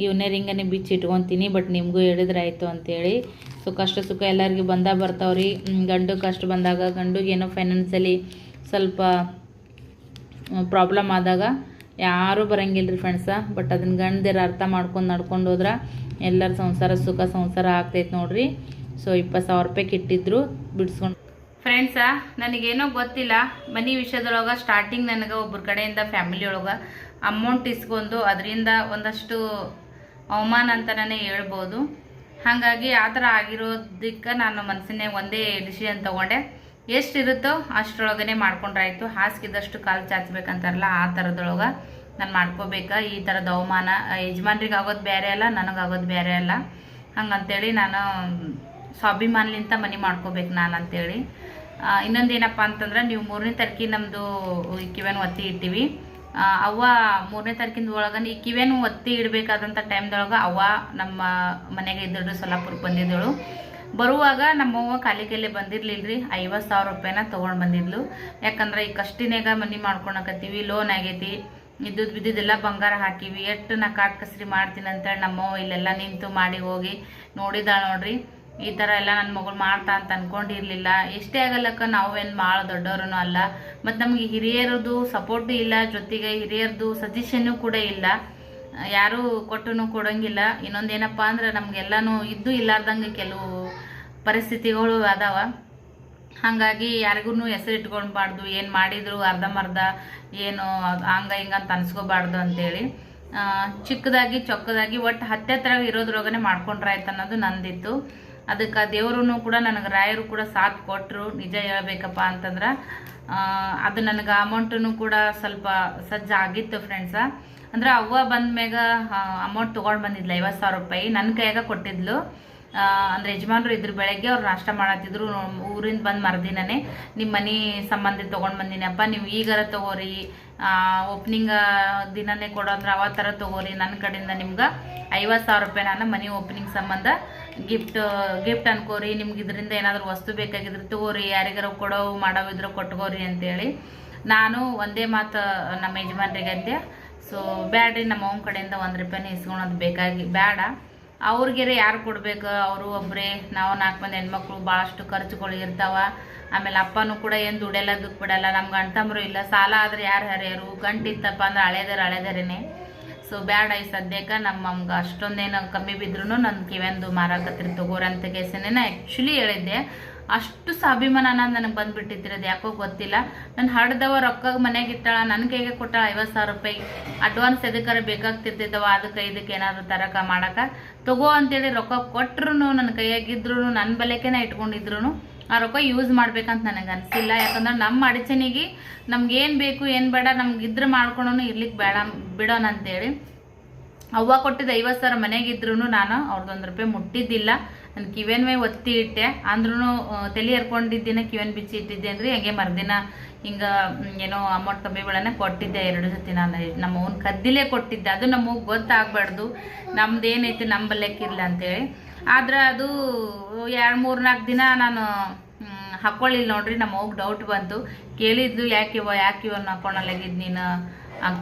ಇವನ್ನೇ ರಿಂಗನ್ನೇ ಬಿಚ್ಚಿ ಇಟ್ಕೊತೀನಿ ಬಟ್ ನಿಮಗೂ ಹೇಳಿದ್ರೆ ಆಯಿತು ಅಂತೇಳಿ. ಸೊ ಕಷ್ಟ ಸುಖ ಎಲ್ಲರಿಗೂ ಬಂದ ಬರ್ತಾವ್ರಿ ಗಂಡು ಕಷ್ಟ ಬಂದಾಗ, ಗಂಡುಗೆ ಏನೋ ಫೈನಾನ್ಸಲಿ ಸ್ವಲ್ಪ ಪ್ರಾಬ್ಲಮ್ ಆದಾಗ ಯಾರೂ ಬರಂಗಿಲ್ಲ ರೀ ಫ್ರೆಂಡ್ಸ ಬಟ್ ಅದನ್ನ ಗಂಡದಿರ ಅರ್ಥ ಮಾಡ್ಕೊಂಡು ನಡ್ಕೊಂಡು ಹೋದ್ರೆ ಎಲ್ಲರ ಸಂಸಾರ ಸುಖ, ಸಂಸಾರ ಆಗ್ತೈತೆ ನೋಡ್ರಿ. ಸೊ ಇಪ್ಪತ್ತು ಸಾವಿರ ರೂಪಾಯಿ ಇಟ್ಟಿದ್ರು ಬಿಡಿಸ್ಕೊಂಡು ಫ್ರೆಂಡ್ಸಾ ನನಗೇನೋ ಗೊತ್ತಿಲ್ಲ. ಮನಿ ವಿಷಯದೊಳಗೆ ಸ್ಟಾರ್ಟಿಂಗ್ ನನಗೆ ಒಬ್ಬರ ಕಡೆಯಿಂದ ಫ್ಯಾಮಿಲಿ ಒಳಗೆ ಅಮೌಂಟ್ ಇಸ್ಕೊಂಡು ಅದರಿಂದ ಒಂದಷ್ಟು ಅವಮಾನ ಅಂತಲೇ ಹೇಳ್ಬೋದು. ಹಾಗಾಗಿ ಆ ಥರ ಆಗಿರೋದಕ್ಕೆ ನಾನು ಮನಸ್ಸಿನೇ ಒಂದೇ ಡಿಸಿಷನ್ ತೊಗೊಂಡೆ. ಎಷ್ಟಿರುತ್ತೋ ಅಷ್ಟರೊಳಗನೆ ಮಾಡ್ಕೊಂಡ್ರಾಯ್ತು. ಹಾಸಿಗೆದಷ್ಟು ಕಾಲು ಚಾಚಬೇಕಂತಾರಲ್ಲ ಆ ಥರದೊಳಗೆ ನಾನು ಮಾಡ್ಕೋಬೇಕಾ? ಈ ಥರದ ಅವಮಾನ ಯಜಮಾನ್ರಿಗೆ ಆಗೋದು ಬೇರೆ ಅಲ್ಲ, ನನಗಾಗೋದು ಬೇರೆ ಅಲ್ಲ. ಹಂಗಂತೇಳಿ ನಾನು ಸ್ವಾಭಿಮಾನಲಿಂತ ಮನೆ ಮಾಡ್ಕೋಬೇಕು ನಾನು ಅಂತೇಳಿ ಇನ್ನೊಂದು ಇನ್ನೊಂದೇನಪ್ಪ ಅಂತಂದ್ರೆ ನೀವು ಮೂರನೇ ತಾರೀಕಿಗೆ ನಮ್ಮದು ಕಿವೆನ್ ಒತ್ತಿ ಇಟ್ಟಿವಿ. ಅವ್ವ ಮೂರನೇ ತಾರೀಕಿಂದ ಒಳಗೆ ಈ ಕಿವೇನು ಒತ್ತಿ ಇಡಬೇಕಾದಂಥ ಟೈಮ್ದೊಳಗೆ ಅವ್ವ ನಮ್ಮ ಮನೆಗೆ ಇದ್ದಳು ಸೊಲ್ಲಾಪುರಕ್ಕೆ ಬಂದಿದ್ದಳು. ಬರುವಾಗ ನಮ್ಮವ್ವ ಖಾಲಿ ಕೈಲೇ ಬಂದಿರಲಿಲ್ಲ ರೀ ಐವತ್ತು ಸಾವಿರ ರೂಪಾಯಿನ ತೊಗೊಂಡು ಬಂದಿದ್ಲು. ಯಾಕಂದ್ರೆ ಈ ಕಷ್ಟಿನಾಗ ಮನೆ ಮಾಡ್ಕೊಳಕತ್ತೀವಿ ಲೋನ್ ಆಗೈತಿ, ಇದ್ದುದ್ ಬಿದ್ದಿದ್ದೆಲ್ಲ ಬಂಗಾರ ಹಾಕಿವಿ ಎಷ್ಟು ನಾ ಕಾಟ್ ಕಸ್ರಿ ಮಾಡ್ತೀನಿ ಅಂತೇಳಿ ನಮ್ಮವ್ವ ಇಲ್ಲೆಲ್ಲ ನಿಂತು ಮಾಡಿ ಹೋಗಿ ನೋಡಿದಾಳ ನೋಡ್ರಿ. ಈ ಥರ ಎಲ್ಲ ನನ್ನ ಮಗಳು ಮಾಡ್ತಾ ಅಂತ ಅನ್ಕೊಂಡಿರ್ಲಿಲ್ಲ. ಎಷ್ಟೇ ಆಗಲ್ಲಕ್ಕ ನಾವೇನು ಭಾಳ ದೊಡ್ಡವ್ರೂ ಅಲ್ಲ. ಮತ್ತು ನಮಗೆ ಹಿರಿಯರದು ಸಪೋರ್ಟು ಇಲ್ಲ, ಜೊತೆಗೆ ಹಿರಿಯರದು ಸಜೆಷನ್ನು ಕೂಡ ಇಲ್ಲ. ಯಾರೂ ಕೊಟ್ಟು ಕೊಡೋಂಗಿಲ್ಲ. ಇನ್ನೊಂದೇನಪ್ಪ ಅಂದ್ರೆ ನಮಗೆಲ್ಲಾನು ಇದ್ದು ಇಲ್ಲಾರ್ದಂಗೆ ಕೆಲವು ಪರಿಸ್ಥಿತಿಗಳು ಅದಾವ. ಹಾಗಾಗಿ ಯಾರಿಗೂ ಹೆಸರು ಇಟ್ಕೊಳ್ಬಾರ್ದು. ಏನು ಮಾಡಿದ್ರು ಅರ್ಧಮರ್ಧ ಏನು ಹಂಗ ಹಿಂಗ ಅಂತ ಅನ್ಸ್ಕೋಬಾರ್ದು ಅಂತೇಳಿ. ಚಿಕ್ಕದಾಗಿ ಚೊಕ್ಕದಾಗಿ ಒಟ್ಟು ಹತ್ತಿರ ಇರೋದ್ರೊಳಗನೆ ಮಾಡ್ಕೊಂಡ್ರಾಯ್ತು ಅನ್ನೋದು ನಂದಿತ್ತು. ಅದಕ್ಕೆ ದೇವರೂ ಕೂಡ ನನಗೆ ರಾಯರು ಕೂಡ ಸಾಥ್ ಕೊಟ್ಟರು ನಿಜ ಹೇಳ್ಬೇಕಪ್ಪ ಅಂತಂದ್ರೆ ಅದು ನನಗೆ ಅಮೌಂಟನ್ನು ಕೂಡ ಸ್ವಲ್ಪ ಸಜ್ಜ ಆಗಿತ್ತು ಫ್ರೆಂಡ್ಸ ಅಂದ್ರೆ ಅವ್ವ ಬಂದ ಮ್ಯಾಗ ಅಮೌಂಟ್ ತೊಗೊಂಡು ಬಂದಿದ್ಲು, ಐವತ್ತು ಸಾವಿರ ರೂಪಾಯಿ. ನನ್ನ ಕೈಯಾಗ ಕೊಟ್ಟಿದ್ಲು. ಅಂದರೆ ಅಂದ್ರೆ ಯಜಮಾನ್ರು ಇದ್ರ ಬೆಳಗ್ಗೆ ಅವ್ರು ನಾಷ್ಟ ಮಾಡತ್ತಿದ್ರು. ಊರಿಂದ ಬಂದು ಮರ್ದಿನೇ ನಿಮ್ಮ ಮನೆ ಸಂಬಂಧಿ ತೊಗೊಂಡು ಬಂದಿನಪ್ಪ. ನೀವು ಈಗಾರ ತಗೋರಿ. ಓಪನಿಂಗ್ ದಿನನೇ ಕೊಡೋ ಅಂದ್ರೆ ಅವ ಥರ ತಗೋರಿ. ನನ್ನ ಕಡೆಯಿಂದ ನಿಮ್ಗೆ ಐವತ್ತು ಸಾವಿರ ರೂಪಾಯಿ ನಾನು ಮನೆ ಓಪನಿಂಗ್ ಸಂಬಂಧ ಗಿಫ್ಟ್ ಗಿಫ್ಟ್ ಅನ್ಕೋರಿ, ನಿಮ್ಗೆ ಇದರಿಂದ ಏನಾದರೂ ವಸ್ತು ಬೇಕಾಗಿದ್ರೆ ತಗೋರಿ, ಯಾರಿಗಾರ ಕೊಡೋವು ಮಾಡೋವಿದ್ರೆ ಕೊಟ್ಕೋರಿ ಅಂತೇಳಿ. ನಾನು ಒಂದೇ ಮಾತು ನಮ್ಮ ಯಜಮಾನ್ರಿಗೆ ಅಂತೆ ಸೊ ಬ್ಯಾಡ್ರಿ, ನಮ್ಮ ಅವ್ನ ಕಡೆಯಿಂದ ಒಂದು ರೂಪಾಯಿನ ಇಸ್ಕೊಳೋದು ಬೇಕಾಗಿ ಬೇಡ ಅವ್ರಿಗೆರೆ ಯಾರು ಕೊಡಬೇಕು? ಅವರು ಒಬ್ಬರೇ ನಾವು ನಾಲ್ಕು ಮಂದಿ ಹೆಣ್ಮಕ್ಳು ಭಾಳಷ್ಟು ಖರ್ಚುಗಳು ಇರ್ತಾವ. ಆಮೇಲೆ ಅಪ್ಪನೂ ಕೂಡ ಏನು ದುಡಿಯಲ್ಲ ದುಡ್ಡು ಬಿಡಲ್ಲ. ನಮ್ಮ ತಮ್ಮರು ಇಲ್ಲ. ಸಾಲ ಆದ್ರೆ ಯಾರು ಹರಿಯರು? ಗಂಟಿತ್ತಪ್ಪ ಅಂದ್ರೆ ಹಳೇದಾರ ಹಳೇದಾರೇನೆ. ಸೊ ಬ್ಯಾಡ ಈ ಸದ್ಯಕ್ಕೆ, ನಮ್ಮ ಅಮ್ಗೆ ಅಷ್ಟೊಂದೇನು ಕಮ್ಮಿ ಬಿದ್ರೂ ನನ್ನ ಕಿವೆಂದು ಮಾರಾಕತ್ರಿ ತಗೋರಂತ ಅಂತ ನಾ ಆ್ಯಕ್ಚುಲಿ ಹೇಳಿದ್ದೆ. ಅಷ್ಟು ಸ್ವಾಭಿಮಾನ ಅನ್ನೋದು ನನಗೆ ಬಂದ್ಬಿಟ್ಟಿತ್ತು ಅದು ಯಾಕೋ ಗೊತ್ತಿಲ್ಲ. ನಾನು ಹಡ್ದವ ರೊಕ್ಕ ಮನೆಗೆ ಇಟ್ಟಾಳ ನನ್ನ ಕೈಗೆ ಕೊಟ್ಟಾಳ ಐವತ್ತು ಸಾವಿರ ರೂಪಾಯಿ? ಅಡ್ವಾನ್ಸ್ ಎದಕ್ಕಾರ ಬೇಕಾಗ್ತಿರ್ತಿದ್ದವ, ಅದಕ್ಕೆ ಇದಕ್ಕೆ ಏನಾದರೂ ತರಕ ಮಾಡಕ? ತಗೋ ಅಂತೇಳಿ ರೊಕ್ಕ ಕೊಟ್ಟರು ನನ್ನ ಕೈಯಾಗಿದ್ರು ನನ್ನ ಬಲೆಕೇನೆ ಇಟ್ಕೊಂಡಿದ್ರು ಆ ರೊಕ್ಕ ಯೂಸ್ ಮಾಡ್ಬೇಕಂತ ನನಗೆ ಅನಿಸಿಲ್ಲ. ಯಾಕಂದ್ರೆ ನಮ್ಮ ಅಡಚಣೆಗೆ ನಮ್ಗೆ ಏನು ಬೇಕು, ಏನು ಬೇಡ, ನಮ್ಗೆ ಇದ್ರೆ ಮಾಡ್ಕೊಂಡು ಇರ್ಲಿಕ್ಕೆ ಬೇಡ ಬಿಡೋಣ ಅಂತೇಳಿ. ಅವ್ವ ಕೊಟ್ಟಿದ್ದ ಐವತ್ತು ಸಾವಿರ ಮನೆಗಿದ್ರು ನಾನು ಅವ್ರದ್ದೊಂದು ರೂಪಾಯಿ ಮುಟ್ಟಿದ್ದಿಲ್ಲ. ನಾನು ಕಿವೇನ್ ಮೇ ಒತ್ತಿ ಇಟ್ಟೆ. ಅಂದ್ರೂ ತಲೆ ಹರ್ಕೊಂಡಿದ್ದಿನ ಕಿವೆನ್ ಬಿಚ್ಚಿ ಇಟ್ಟಿದ್ದೆ ಅಂದ್ರೆ ಹಂಗೆ ಮರ್ದಿನ ಹಿಂಗೆ ಏನೋ ಅಮೌಂಟ್ ಕಮ್ಮಿ ಕೊಟ್ಟಿದ್ದೆ ಎರಡು ಸತಿ ನಾನು. ನಮ್ಮ ಅವ್ನ ಕದ್ದಿಲೇ ಕೊಟ್ಟಿದ್ದೆ. ಅದು ನಮಗೆ ಗೊತ್ತಾಗಬಾರ್ದು. ನಮ್ದು ಏನೈತೆ ನಂಬಲ್ಲಕ್ಕಿಲ್ಲ ಅಂತೇಳಿ. ಆದ್ರೆ ಅದು ಎರಡು, ಮೂರು ನಾಲ್ಕು ದಿನ ನಾನು ಹಾಕ್ಕೊಳ್ಳಿಲ್ಲ ನೋಡ್ರಿ ನಮ್ಮ ಡೌಟ್ ಬಂತು. ಕೇಳಿದ್ಲು ಯಾಕಿವ ಯಾಕಿವ ಹಾಕ್ಕೊಳಲಾಗಿದ್ದು ನೀನು?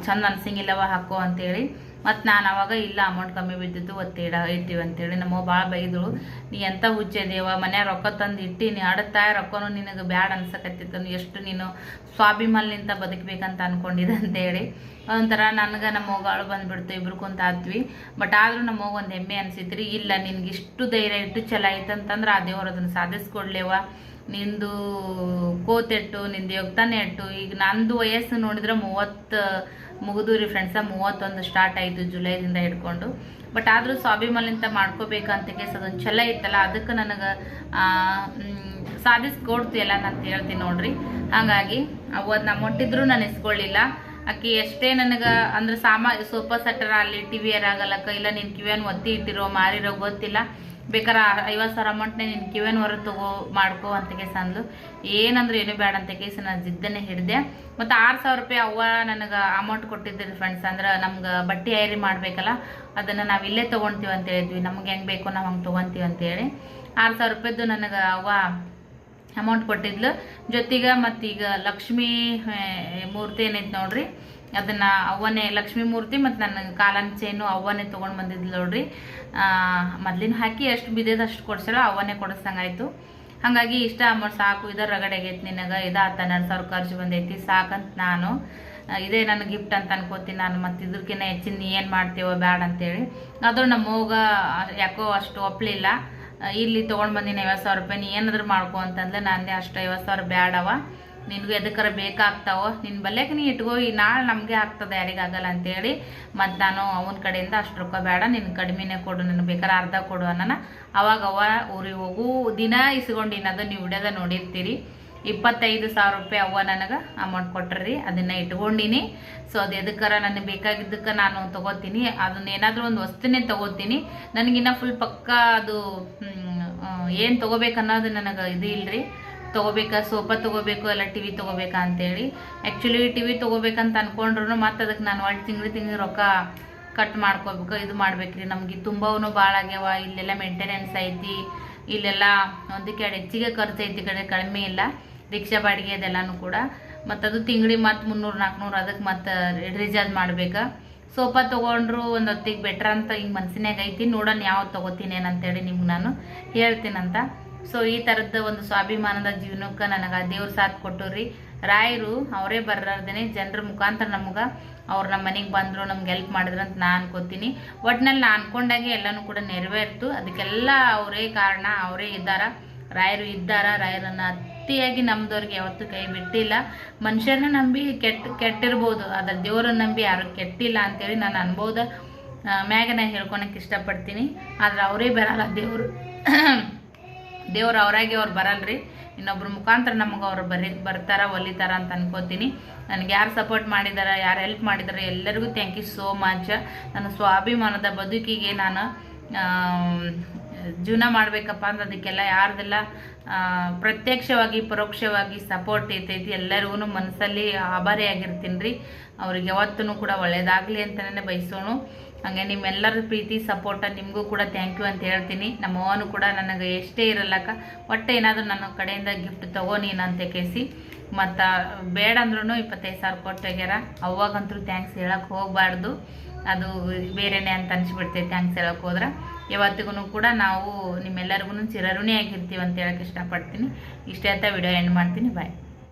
ಚಂದ ಅನ್ಸಂಗಿಲ್ಲವ ಹಾಕೋ ಅಂತೇಳಿ. ಮತ್ತು ನಾನು ಅವಾಗ ಇಲ್ಲ ಅಮೌಂಟ್ ಕಮ್ಮಿ ಬಿದ್ದಿದ್ದು ಒತ್ತಿಡ ಇಟ್ಟಿವಿ ಅಂತೇಳಿ. ನಮ್ಮ ಭಾಳ ಬೈದಳು. ನೀ ಎಂಥ ಹುಚ್ಚದೇವ ಮನೆ ರೊಕ್ಕ ತಂದು ಇಟ್ಟೀನಿ. ಅಡತಾ ರೊಕ್ಕನೂ ನಿನಗೆ ಬ್ಯಾಡ ಅನ್ಸಕತ್ತಿತ್ತು. ಎಷ್ಟು ನೀನು ಸ್ವಾಭಿಮಾನಲಿಂತ ಬದುಕಬೇಕಂತ ಅನ್ಕೊಂಡಿದ್ದೆ ಅಂತೇಳಿ. ಒಂಥರ ನನಗೆ ನಮ್ಮ ಮಗಳು ಬಂದುಬಿಡ್ತು. ಇಬ್ರು ಕುಂತ ಆದ್ವಿ. ಬಟ್ ಆದರೂ ನಮ್ಮ ಒಂದು ಹೆಮ್ಮೆ ಅನಿಸಿದ್ರಿ ಇಲ್ಲ, ನಿನಗೆ ಇಷ್ಟು ಧೈರ್ಯ ಇಟ್ಟು ಛಲ ಐತಂತಂದ್ರೆ ಆ ದೇವ್ರು ಅದನ್ನು ಸಾಧಿಸ್ಕೊಡ್ಲೇವ. ನಿಂದು ಕೋತೆಟ್ಟು, ನಿಂದು ಯೋಗ್ತಾನೆ ಎಟ್ಟು ಈಗ ನಂದು ವಯಸ್ಸು ನೋಡಿದ್ರೆ ಮೂವತ್ತು, ಮುಗಿದು ರೀ ಫ್ರೆಂಡ್ಸ ಮೂವತ್ತೊಂದು ಸ್ಟಾರ್ಟ್ ಆಯಿತು ಜುಲೈದಿಂದ ಹಿಡ್ಕೊಂಡು. ಬಟ್ ಆದರೂ ಸ್ವಾಭಿಮಾನಿಂತ ಮಾಡ್ಕೋಬೇಕಂತ ಕೇಸ್ ಅದೊಂದು ಛಲ ಇತ್ತಲ್ಲ, ಅದಕ್ಕೆ ನನಗೆ ಸಾಧಿಸ್ಕೊಡ್ತಿಯಲ್ಲ ಅಂತ ಹೇಳ್ತೀನಿ ನೋಡ್ರಿ. ಹಾಗಾಗಿ ಅವತ್ತು ನಾ ಮೊಟ್ಟಿದ್ರು ನಾನು ಇಸ್ಕೊಳ್ಳಿಲ್ಲ. ಆಕೆ ಎಷ್ಟೇ ನನಗೆ, ಅಂದ್ರೆ ಸಾಮಾ ಸೋಫಾ ಸೆಟ್ಟರ ಅಲ್ಲಿ ಟಿ ವಿ ಆಗಲ್ಲಕ್ಕ ಇಲ್ಲ ನಿನ್ನ ಕಿವಿಯನ್ನು ಒತ್ತಿ ಇಟ್ಟಿರೋ, ಮಾರಿರೋ ಗೊತ್ತಿಲ್ಲ. ಬೇಕಾರೆ ಐವತ್ತು ಸಾವಿರ ಅಮೌಂಟ್ನೇ ನಿನ್ನ ಕಿವೇನ್ ಹೊರ ತಗೋ, ಮಾಡ್ಕೋ ಅಂತ ಕೇಸ್ ಅಂದ್ಲು. ಏನಂದ್ರೆ ಏನು ಬೇಡ ಅಂತ ಕೇಸ್ ನಾನು ಜಿದ್ದನೆ ಹಿಡಿದೆ. ಮತ್ತು ಆರು ಸಾವಿರ ರೂಪಾಯಿ ಅವ್ವ ನನಗೆ ಅಮೌಂಟ್ ಕೊಟ್ಟಿದ್ದಿಲ್ಲ ಫ್ರೆಂಡ್ಸ್ ಅಂದ್ರೆ ನಮ್ಗೆ ಬಟ್ಟೆ ಐರಿ ಮಾಡಬೇಕಲ್ಲ, ಅದನ್ನು ನಾವು ಇಲ್ಲೇ ತೊಗೊಳ್ತೀವಿ ಅಂತ ಹೇಳಿದ್ವಿ. ನಮ್ಗೆ ಹೆಂಗೆ ಬೇಕು ನಾವು ಹಂಗೆ ತೊಗೊತೀವಿ ಅಂತೇಳಿ ಆರು ಸಾವಿರ ರೂಪಾಯಿದ್ದು ನನಗೆ ಅವ್ವ ಅಮೌಂಟ್ ಕೊಟ್ಟಿದ್ಲು. ಜೊತೆಗೆ ಮತ್ತೀಗ ಲಕ್ಷ್ಮೀ ಮೂರ್ತಿ ಏನೈತೆ ನೋಡ್ರಿ. ಅದನ್ನ ಅವ್ವನೇ ಲಕ್ಷ್ಮೀ ಮೂರ್ತಿ ಮತ್ತು ನನ್ನ ಕಾಲನ್ ಚೈನು ಅವ್ವನೇ ತೊಗೊಂಡು ಬಂದಿದ್ಲು ನೋಡ್ರಿ. ಮೊದ್ಲಿನ ಹಾಕಿ ಎಷ್ಟು ಬಿದ್ದದ ಅಷ್ಟು ಕೊಡ್ಸಲ್ಲ ಅವ್ವನೇ ಕೊಡಿಸ್ದಂಗಾಯ್ತು. ಹಾಗಾಗಿ ಇಷ್ಟ ಅಮೌಂಟ್ ಸಾಕು, ಇದರ ರಗಡೆಗೈತಿ ನಿನಗೆ ಇದಾತ ಹನ್ನೆರಡು ಸಾವಿರ ಖರ್ಚು ಬಂದೈತಿ, ಸಾಕಂತ ನಾನು. ಇದೇ ನನ್ನ ಗಿಫ್ಟ್ ಅಂತ ಅನ್ಕೋತೀನಿ ನಾನು, ಮತ್ತು ಇದ್ರಕಿನ್ನ ಹೆಚ್ಚಿನ ಏನು ಮಾಡ್ತೀವೋ ಬ್ಯಾಡ ಅಂತೇಳಿ. ಆದರೂ ನಮ್ಮ ಮೋಗ, ಯಾಕೋ ಅಷ್ಟು ಒಪ್ಪಲಿಲ್ಲ ಇಲ್ಲಿ ತೊಗೊಂಡು ಬಂದಿನಿ ಐವತ್ತು ಸಾವಿರ ರೂಪಾಯಿ, ನೀ ಏನಾದ್ರು ಮಾಡ್ಕೊ ಅಂತಂದ್ರೆ ನಾನೇ ಅಷ್ಟು ಐವತ್ತು ಸಾವಿರ ಬ್ಯಾಡವ. ನಿನಗೂ ಎದಕ್ಕಾರ ಬೇಕಾಗ್ತಾವೋ? ನಿನ್ನ ಬಲ್ಯಕ್ಕೆ ನೀ ಇಟ್ಕೋ, ಈ ನಾಳೆ ನಮಗೆ ಆಗ್ತದೆ ಯಾರಿಗಾಗಲ್ಲ ಅಂತೇಳಿ. ಮತ್ತು ನಾನು ಅವನ ಕಡೆಯಿಂದ ಅಷ್ಟು ರೊಕ್ಕ ಬೇಡ ನಿನ್ನ ಕಡಿಮೆನೇ ಕೊಡು ನನಗೆ ಬೇಕಾದ್ರೆ ಅರ್ಧ ಕೊಡು ಅನ್ನೋಣ ಅವಾಗ ಅವ ಊರಿಗೆ ಹೋಗು, ದಿನ ಇಸ್ಕೊಂಡಿನ ಅದು ನೀವು ವಿಡಿಯೋದ ನೋಡಿರ್ತೀರಿ. ಇಪ್ಪತ್ತೈದು ಸಾವಿರ ರೂಪಾಯಿ ಅವ್ವ ನನಗೆ ಅಮೌಂಟ್ ಕೊಟ್ರಿ ಅದನ್ನು ಇಟ್ಕೊಂಡಿನಿ ಸೊ ಅದು ಎದಕ್ಕಾರ ನನಗೆ ಬೇಕಾಗಿದ್ದಕ್ಕೆ ನಾನು ತಗೋತೀನಿ. ಅದನ್ನ ಏನಾದರೂ ಒಂದು ವಸ್ತುನೇ ತಗೋತೀನಿ. ನನಗಿನ್ನ ಫುಲ್ ಪಕ್ಕ ಅದು ಏನು ತಗೋಬೇಕು ಅನ್ನೋದು ನನಗೆ ಇದು ಇಲ್ರಿ. ತಗೋಬೇಕಾ? ಸೋಫಾ ತೊಗೋಬೇಕು? ಅಲ್ಲ ಟಿ ವಿ ತೊಗೋಬೇಕಾ ಅಂತೇಳಿ. ಆ್ಯಕ್ಚುಲಿ ಟಿ ವಿ ತೊಗೋಬೇಕಂತ ಅಂದ್ಕೊಂಡ್ರು ಮತ್ತೆ ಅದಕ್ಕೆ ನಾನು ಒಳ್ಳೆ ತಿಂಗಳು ತಿಂಗಳು ರೊಕ್ಕ ಕಟ್ ಮಾಡ್ಕೋಬೇಕು ಇದು ಮಾಡ್ಬೇಕ್ರಿ. ನಮಗೆ ತುಂಬವೂ ಭಾಳ ಆಗ್ಯಾವ. ಇಲ್ಲೆಲ್ಲ ಮೇಂಟೆನೆನ್ಸ್ ಐತಿ. ಇಲ್ಲೆಲ್ಲ ಒಂದಕ್ಕೆ ಎರಡು ಹೆಚ್ಚಿಗೆ ಖರ್ಚು ಐತಿ ಕಡೆ, ಕಡಿಮೆ ಇಲ್ಲ. ರಿಕ್ಷಾ ಬಾಡಿಗೆ ಅದೆಲ್ಲನೂ ಕೂಡ. ಮತ್ತು ಅದು ತಿಂಗಳಿಗೆ ಮತ್ತು ಮುನ್ನೂರು ನಾಲ್ಕುನೂರು ಅದಕ್ಕೆ ಮತ್ತು ರಿಚಾರ್ಜ್ ಮಾಡ್ಬೇಕು? ಸೋಫಾ ತೊಗೊಂಡ್ರು ಒಂದು ಹೊತ್ತಿಗೆ ಬೆಟ್ರ್ ಅಂತ ಹಿಂಗೆ ಮನ್ಸಿನಾಗ ಐತಿ. ನೋಡೋಣ ಯಾವ್ದು ತೊಗೋತೀನಿ ಏನಂತೇಳಿ ನಿಮ್ಗೆ ನಾನು ಹೇಳ್ತೀನಂತ. ಸೊ ಈ ಥರದ ಒಂದು ಸ್ವಾಭಿಮಾನದ ಜೀವನಕ್ಕೆ ನನಗೆ ದೇವ್ರ ಸಾಥ್ ಕೊಟ್ಟವ್ರಿ ರಾಯರು ಅವರೇ ಬರ್ರಾರ್ದೇನೆ ಜನರ ಮುಖಾಂತರ ನಮ್ಗೆ ಅವ್ರು ನಮ್ಮ ಮನೆಗೆ ಬಂದರು, ನಮ್ಗೆ ಹೆಲ್ಪ್ ಮಾಡಿದ್ರು ಅಂತ ನಾನು ಅನ್ಕೋತೀನಿ. ಒಟ್ನಲ್ಲಿ ನಾನು ಅನ್ಕೊಂಡಾಗೆ ಎಲ್ಲನೂ ಕೂಡ ನೆರವೇರ್ತು. ಅದಕ್ಕೆಲ್ಲ ಅವರೇ ಕಾರಣ, ಅವರೇ ಇದ್ದಾರ. ರಾಯರು ಇದ್ದಾರ, ರಾಯರನ್ನ ಅತಿಯಾಗಿ ನಮ್ದವ್ರಿಗೆ ಯಾವತ್ತೂ ಕೈ ಬಿಟ್ಟಿಲ್ಲ. ಮನುಷ್ಯರನ್ನ ನಂಬಿ ಕೆಟ್ಟ ಕೆಟ್ಟಿರ್ಬೋದು. ಆದರೆ ದೇವ್ರನ್ನ ನಂಬಿ ಯಾರು ಕೆಟ್ಟಿಲ್ಲ ಅಂತೇಳಿ ನಾನು ಅನ್ಬೋದ. ಮ್ಯಾಗ ನಾ ಹೇಳ್ಕೊಳಕ್ಕೆ ಇಷ್ಟಪಡ್ತೀನಿ. ಆದ್ರೆ ಅವರೇ ಬರಲ್ಲ ದೇವರು. ದೇವ್ರು ಅವರಾಗಿ ಅವ್ರು ಬರಲ್ರಿ. ಇನ್ನೊಬ್ರ ಮುಖಾಂತರ ನಮಗೆ ಅವ್ರು ಬರಿ ಬರ್ತಾರ, ಒಲಿತಾರ ಅಂತ ಅನ್ಕೋತೀನಿ. ನನಗೆ ಯಾರು ಸಪೋರ್ಟ್ ಮಾಡಿದಾರ, ಯಾರು ಹೆಲ್ಪ್ ಮಾಡಿದಾರ ಎಲ್ಲರಿಗೂ ಥ್ಯಾಂಕ್ ಯು ಸೋ ಮಚ್ ನನ್ನ ಸ್ವಾಭಿಮಾನದ ಬದುಕಿಗೆ ನಾನು ಜೀವನ ಮಾಡಬೇಕಪ್ಪ ಅಂದ್ರೆ ಅದಕ್ಕೆಲ್ಲ ಯಾರ್ದೆಲ್ಲ ಪ್ರತ್ಯಕ್ಷವಾಗಿ, ಪರೋಕ್ಷವಾಗಿ ಸಪೋರ್ಟ್ ಇರ್ತೈತಿ ಎಲ್ಲರಿಗೂ ಮನಸ್ಸಲ್ಲಿ ಆಭಾರಿಯಾಗಿರ್ತೀನಿ ರೀ ಅವ್ರಿಗೆ ಯಾವತ್ತೂ ಕೂಡ ಒಳ್ಳೇದಾಗಲಿ ಅಂತಲೇ ಬಯಸೋಣ ಹಾಗೆ ನಿಮ್ಮೆಲ್ಲರ ಪ್ರೀತಿ ಸಪೋರ್ಟ ನಿಮಗೂ ಕೂಡ ಥ್ಯಾಂಕ್ ಯು ಅಂತ ಹೇಳ್ತೀನಿ. ನಮ್ಮ ಅವನು ಕೂಡ ನನಗೆ ಎಷ್ಟೇ ಇರಲ್ಲಕ್ಕ ಒಟ್ಟು ಏನಾದರೂ ನನ್ನ ಕಡೆಯಿಂದ ಗಿಫ್ಟ್ ತಗೋ ನೀನು ಅಂತ ಕೇಸಿ. ಮತ್ತು ಬೇಡ ಅಂದ್ರೂ ಇಪ್ಪತ್ತೈದು ಸಾವಿರ ಕೊಟ್ಟೋಗ್ಯಾರ ಅವಾಗಂತೂ ಥ್ಯಾಂಕ್ಸ್ ಹೇಳಕ್ಕೆ ಹೋಗಬಾರ್ದು. ಅದು ಬೇರೆನೇ ಅಂತ ಅನಿಸ್ಬಿಡ್ತೀವಿ ಥ್ಯಾಂಕ್ಸ್ ಹೇಳಕ್ಕೆ ಹೋದ್ರೆ. ಯಾವತ್ತಿಗೂ ಕೂಡ ನಾವು ನಿಮ್ಮೆಲ್ಲರಿಗೂ ಚಿರಋಣಿ ಆಗಿರ್ತೀವಿ ಅಂತ ಹೇಳಕ್ಕೆ ಇಷ್ಟಪಡ್ತೀನಿ. ಇಷ್ಟೇ ಅಂತ ವಿಡಿಯೋ ಎಂಡ್ ಮಾಡ್ತೀನಿ. ಬಾಯ್